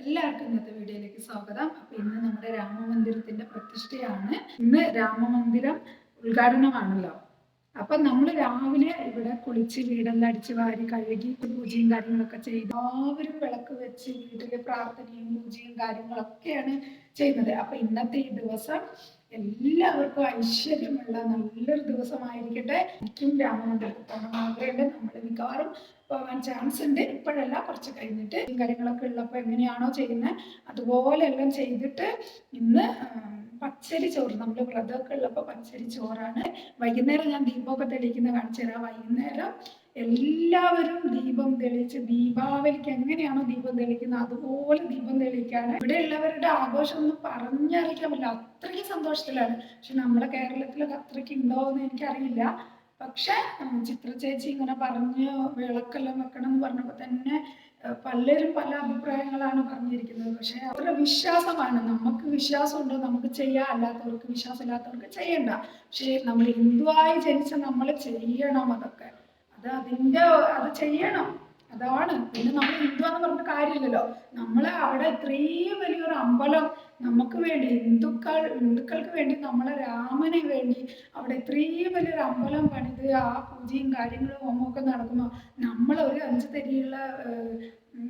എല്ലാവർക്കും ഇന്നത്തെ വീഡിയോയിലേക്ക് സ്വാഗതം. അപ്പൊ ഇന്ന് നമ്മുടെ രാമമന്ദിരത്തിന്റെ പ്രതിഷ്ഠയാണ്. ഇന്ന് രാമമന്ദിരം ഉദ്ഘാടനമാണല്ലോ. അപ്പൊ നമ്മൾ രാവിലെ ഇവിടെ കുളിച്ച് വീടെല്ലാം അടിച്ച് വാരി കഴുകി പൂജയും കാര്യങ്ങളൊക്കെ ചെയ്ത് എല്ലാവരും വിളക്ക് വെച്ച് വീട്ടിലെ പ്രാർത്ഥനയും പൂജയും കാര്യങ്ങളൊക്കെയാണ് ചെയ്യുന്നത്. അപ്പൊ ഇന്നത്തെ ഈ ദിവസം എല്ലാവർക്കും ഐശ്വര്യമുള്ള നല്ലൊരു ദിവസമായിരിക്കട്ടെ. എനിക്കും രാമമന്ദിരത്തിൽ പോകണം ആഗ്രഹമുണ്ട് നമ്മൾ മിക്കവാറും പോകാൻ ചാൻസ് ഉണ്ട്. ഇപ്പോഴല്ല കുറച്ച് കഴിഞ്ഞിട്ട് ഈ കാര്യങ്ങളൊക്കെ ഉള്ളപ്പോൾ എങ്ങനെയാണോ ചെയ്യുന്നത് അതുപോലെ എല്ലാം ചെയ്തിട്ട് ഇന്ന് പച്ചരി ചോറ് നമ്മൾ വ്രതമൊക്കെ ഉള്ളപ്പോൾ പച്ചരി ചോറാണ്. വൈകുന്നേരം ഞാൻ ദീപമൊക്കെ തെളിയിക്കുന്ന കാണിച്ചു തരാം വൈകുന്നേരം എല്ലാവരും ദീപം തെളിച്ച് ദീപാവലിക്ക് എങ്ങനെയാണോ ദീപം തെളിയിക്കുന്നത് അതുപോലെ ദീപം തെളിയിക്കാണ് ഇവിടെ ഉള്ളവരുടെ ആഘോഷം ഒന്നും പറഞ്ഞറിയിക്കാൻ അത്രയ്ക്ക് സന്തോഷത്തിലാണ്. പക്ഷെ നമ്മുടെ കേരളത്തിലൊക്കെ അത്രയ്ക്ക് ഉണ്ടോ എന്ന് എനിക്കറിയില്ല. പക്ഷെ ചിത്ര ചേച്ചി ഇങ്ങനെ പറഞ്ഞ് വിളക്കെല്ലാം വെക്കണം എന്ന് പറഞ്ഞപ്പോൾ തന്നെ പലരും പല അഭിപ്രായങ്ങളാണ് പറഞ്ഞിരിക്കുന്നത്. പക്ഷെ അവരുടെ വിശ്വാസമാണ്. നമുക്ക് വിശ്വാസമുണ്ടോ? നമുക്ക് ചെയ്യാം. അല്ലാത്തവർക്ക് വിശ്വാസമില്ലാത്തവർക്ക് ചെയ്യണ്ട. പക്ഷേ നമ്മൾ ഹിന്ദുവായി ജനിച്ച നമ്മൾ ചെയ്യണം അതൊക്കെ. അത് അതിന്റെ അത് ചെയ്യണം. അതാണ്. പിന്നെ നമ്മൾ ഹിന്ദു എന്ന് പറഞ്ഞ കാര്യമില്ലല്ലോ. നമ്മൾ അവിടെ ഇത്രയും വലിയൊരു അമ്പലം നമുക്ക് വേണ്ടി ഹിന്ദുക്കൾ ഹിന്ദുക്കൾക്ക് വേണ്ടി നമ്മളെ രാമന് വേണ്ടി അവിടെ ഇത്രയും വലിയൊരു അമ്പലം പണിത് ആ പൂജയും കാര്യങ്ങളും ഹോമമൊക്കെ നടക്കുമ്പോൾ നമ്മൾ ഒരു അഞ്ച് തരിയുള്ള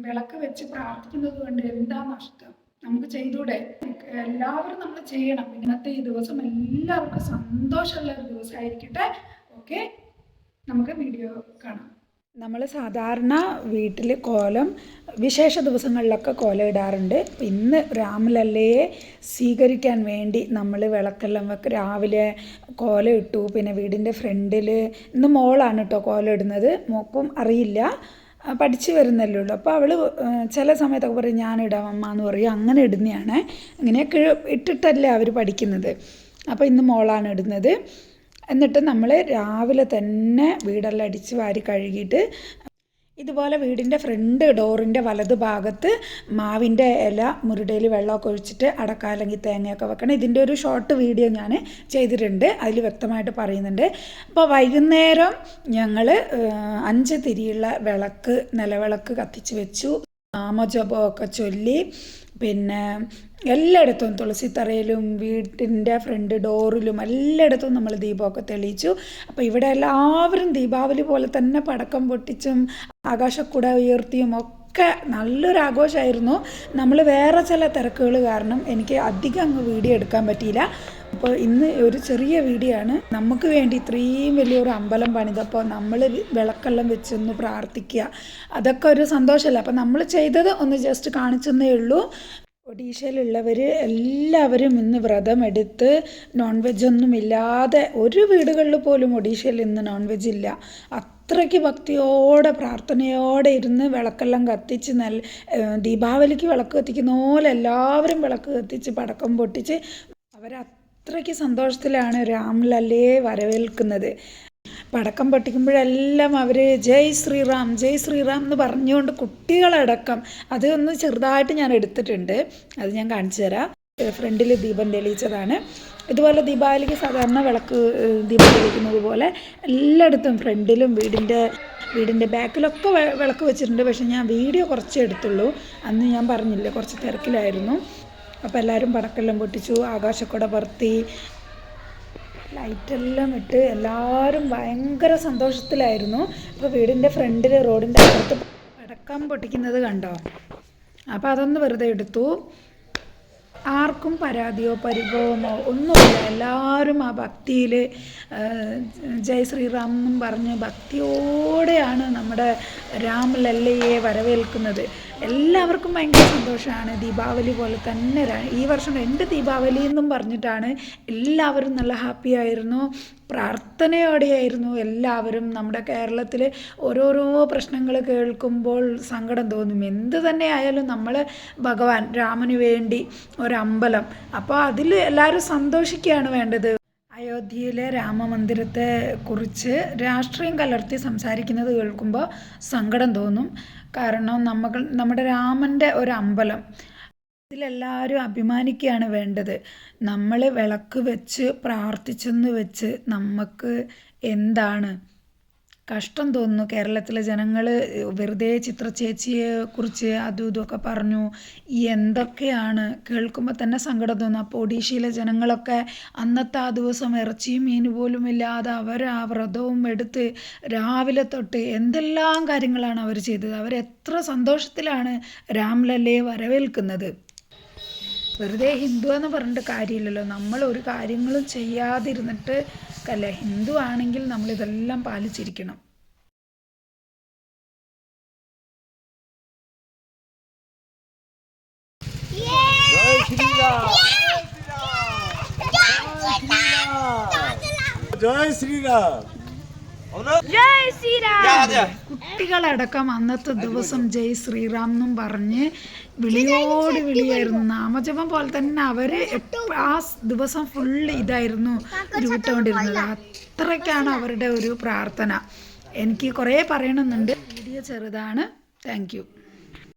വിളക്ക് വെച്ച് പ്രാർത്ഥിക്കുന്നത് കൊണ്ട് എന്താ നഷ്ടം? നമുക്ക് ചെയ്തൂടെ? എല്ലാവരും നമ്മൾ ചെയ്യണം. ഇന്നത്തെ ഈ ദിവസം എല്ലാവർക്കും സന്തോഷമുള്ള ഒരു ദിവസമായിരിക്കട്ടെ. ഓക്കെ? നമുക്ക് വീഡിയോ കാണാം. നമ്മൾ സാധാരണ വീട്ടിൽ കോലം വിശേഷ ദിവസങ്ങളിലൊക്കെ കോലം ഇടാറുണ്ട്. ഇന്ന് രാമലല്ലയെ സ്വീകരിക്കാൻ വേണ്ടി നമ്മൾ വിളക്കെല്ലാം വെക്ക് രാവിലെ കോലം ഇട്ടു. പിന്നെ വീടിന്റെ ഫ്രണ്ടിൽ ഇന്ന് മോളാണ് കേട്ടോ കോലം ഇടുന്നത്. മോക്കും അറിയില്ല. പഠിച്ചു വരുന്നല്ലേ ഉള്ളൂ. അപ്പോൾ അവൾ ചില സമയത്തൊക്കെ പറയും ഞാൻ ഇടാം അമ്മ എന്ന് പറയും. അങ്ങനെ ഇടുന്നതാണ് അങ്ങനെയൊക്കെ ഇട്ടിട്ടല്ലേ അവർ പഠിക്കുന്നത്. അപ്പോൾ ഇന്ന് മോളാണ് ഇടുന്നത്. എന്നിട്ട് നമ്മൾ രാവിലെ തന്നെ വീടെല്ലാം അടിച്ച് വാരി കഴുകിയിട്ട് ഇതുപോലെ വീടിന്റെ ഫ്രണ്ട് ഡോറിന്റെ വലത് ഭാഗത്ത് മാവിന്റെ ഇല മുരുടയിൽ വെള്ളമൊക്കെ ഒഴിച്ചിട്ട് അടക്ക അല്ലെങ്കിൽ തേങ്ങയൊക്കെ വെക്കണം. ഇതിന്റെ ഒരു ഷോർട്ട് വീഡിയോ ഞാൻ ചെയ്തിട്ടുണ്ട്. അതിൽ വ്യക്തമായിട്ട് പറയുന്നുണ്ട്. അപ്പോൾ വൈകുന്നേരം ഞങ്ങൾ അഞ്ച് തിരിയുള്ള വിളക്ക് നിലവിളക്ക് കത്തിച്ച് വെച്ചു. നാമജപമൊക്കെ ചൊല്ലി പിന്നെ എല്ലായിടത്തും തുളസിത്തറയിലും വീട്ടിന്റെ ഫ്രണ്ട് ഡോറിലും എല്ലായിടത്തും നമ്മൾ ദീപമൊക്കെ തെളിയിച്ചു. അപ്പോൾ ഇവിടെ എല്ലാവരും ദീപാവലി പോലെ തന്നെ പടക്കം പൊട്ടിച്ചും ആകാശക്കൂടെ ഉയർത്തിയും ഒക്കെ നല്ലൊരു ആഘോഷമായിരുന്നു നമ്മൾ വേറെ ചില തിരക്കുകൾ കാരണം എനിക്ക് അധികം അങ്ങ് വീഡിയോ എടുക്കാൻ പറ്റിയില്ല. അപ്പോൾ ഇന്ന് ഒരു ചെറിയ വീഡിയോ ആണ്. നമുക്ക് വേണ്ടി ഇത്രയും വലിയൊരു അമ്പലം പണിതപ്പോൾ നമ്മൾ വിളക്കെല്ലാം വെച്ചൊന്ന് പ്രാർത്ഥിക്കുക. അതൊക്കെ ഒരു സന്തോഷമല്ല? അപ്പോൾ നമ്മൾ ചെയ്തത് ഒന്ന് ജസ്റ്റ് കാണിച്ചെന്നേ ഉള്ളൂ. ഒഡീഷയിലുള്ളവർ എല്ലാവരും ഇന്ന് വ്രതമെടുത്ത് നോൺ വെജ് ഒന്നും ഇല്ലാതെ ഒരു വീടുകളിൽ പോലും ഒഡീഷയിൽ ഇന്ന് നോൺ വെജ് ഇല്ല. അത്രയ്ക്ക് ഭക്തിയോടെ പ്രാർത്ഥനയോടെ ഇരുന്ന് വിളക്കെല്ലാം കത്തിച്ച് നല്ല ദീപാവലിക്ക് വിളക്ക് കത്തിക്കുന്ന പോലെ എല്ലാവരും വിളക്ക് കത്തിച്ച് പടക്കം പൊട്ടിച്ച് അവരത്രയ്ക്ക് സന്തോഷത്തിലാണ് രാംലല്ലയെ വരവേൽക്കുന്നത്. പടക്കം പൊട്ടിക്കുമ്പോഴെല്ലാം അവർ ജയ് ശ്രീറാം ജയ് ശ്രീറാം എന്ന് പറഞ്ഞുകൊണ്ട് കുട്ടികളടക്കം അതൊന്ന് ചെറുതായിട്ട് ഞാൻ എടുത്തിട്ടുണ്ട്. അത് ഞാൻ കാണിച്ചു തരാം. ഫ്രണ്ടിൽ ദീപം തെളിയിച്ചതാണ്. ഇതുപോലെ ദീപാവലിക്ക് സാധാരണ വിളക്ക് ദീപം തെളിയിക്കുന്നത് പോലെ എല്ലായിടത്തും ഫ്രണ്ടിലും വീടിന്റെ വീടിന്റെ ബാക്കിലൊക്കെ വിളക്ക് വെച്ചിട്ടുണ്ട്. പക്ഷെ ഞാൻ വീഡിയോ കുറച്ച് എടുത്തുള്ളൂ. അന്ന് ഞാൻ പറഞ്ഞില്ല കുറച്ച് തിരക്കിലായിരുന്നു. അപ്പോൾ എല്ലാവരും പടക്കെല്ലാം പൊട്ടിച്ചു ആകാശക്കുട പറത്തി ലൈറ്റെല്ലാം ഇട്ട് എല്ലാവരും ഭയങ്കര സന്തോഷത്തിലായിരുന്നു. അപ്പോൾ വീടിന്റെ ഫ്രണ്ടിൽ റോഡിന്റെ അപ്പുറത്ത് പടക്കം പൊട്ടിക്കുന്നത് കണ്ടോ? അപ്പോൾ അതൊന്ന് വെറുതെ എടുത്തു. ആർക്കും പരാതിയോ പരിഭവമോ ഒന്നുമില്ല. എല്ലാവരും ആ ഭക്തിയിൽ ജയ് ശ്രീറാം എന്നും പറഞ്ഞ് ഭക്തിയോടെയാണ് നമ്മുടെ രാമലല്ലയെ വരവേൽക്കുന്നത്. എല്ലാവർക്കും ഭയങ്കര സന്തോഷമാണ്. ദീപാവലി പോലെ തന്നെ ഈ വർഷം രണ്ട് ദീപാവലി എന്നും പറഞ്ഞിട്ടാണ് എല്ലാവരും നല്ല ഹാപ്പി ആയിരുന്നു. പ്രാർത്ഥനയോടെയായിരുന്നു എല്ലാവരും. നമ്മുടെ കേരളത്തിൽ ഓരോരോ പ്രശ്നങ്ങൾ കേൾക്കുമ്പോൾ സങ്കടം തോന്നും. എന്ത് തന്നെ ആയാലും നമ്മൾ ഭഗവാൻ രാമന് വേണ്ടി ഒരമ്പലം. അപ്പോൾ അതിൽ എല്ലാവരും സന്തോഷിക്കുകയാണ് വേണ്ടത്. അയോധ്യയിലെ രാമമന്ദിരത്തെ കുറിച്ച് രാഷ്ട്രീയം കലർത്തി സംസാരിക്കുന്നത് കേൾക്കുമ്പോൾ സങ്കടം തോന്നും. കാരണം നമ്മൾ നമ്മുടെ രാമന്റെ ഒരു അമ്പലം. ഇതിലെല്ലാവരും അഭിമാനിക്കുകയാണ് വേണ്ടത്. നമ്മൾ വിളക്ക് വെച്ച് പ്രാർത്ഥിച്ചെന്ന് വെച്ച് നമുക്ക് എന്താണ് കഷ്ടം തോന്നുന്നു. കേരളത്തിലെ ജനങ്ങൾ വെറുതെ ചിത്ര ചേച്ചിയെ കുറിച്ച് അതും ഇതുമൊക്കെ പറഞ്ഞു. ഈ എന്തൊക്കെയാണ്? കേൾക്കുമ്പോൾ തന്നെ സങ്കടം തോന്നും. അപ്പോൾ ഒഡീഷയിലെ ജനങ്ങളൊക്കെ അന്നത്തെ ആ ദിവസം ഇറച്ചിയും മീൻ പോലും ഇല്ലാതെ അവർ ആ വ്രതവും എടുത്ത് രാവിലെ തൊട്ട് എന്തെല്ലാം കാര്യങ്ങളാണ് അവർ ചെയ്തത്? അവരെത്ര സന്തോഷത്തിലാണ് രാംലല്ലയെ വരവേൽക്കുന്നത്? വെറുതെ ഹിന്ദു എന്ന് പറഞ്ഞിട്ട് കാര്യമില്ലല്ലോ. നമ്മൾ ഒരു കാര്യങ്ങളും ചെയ്യാതിരുന്നിട്ട് അല്ല? ഹിന്ദു ആണെങ്കിൽ നമ്മൾ ഇതെല്ലാം പാലിച്ചിരിക്കണം. ജയ ശ്രീരാം. കുട്ടികളടക്കം അന്നത്തെ ദിവസം ജയ് ശ്രീറാം എന്നും പറഞ്ഞ് വിളിയോട് വിളിയായിരുന്നു. നാമജപം പോലെ തന്നെ അവർ ആ ദിവസം ഫുള്ള് ഇതായിരുന്നു ഉരുവിട്ടുകൊണ്ടിരുന്നത് അത്രയ്ക്കാണ് അവരുടെ ഒരു പ്രാർത്ഥന. എനിക്ക് കുറേ പറയണമെന്നുണ്ട്. വീഡിയോ ചെറുതാണ്. Thank you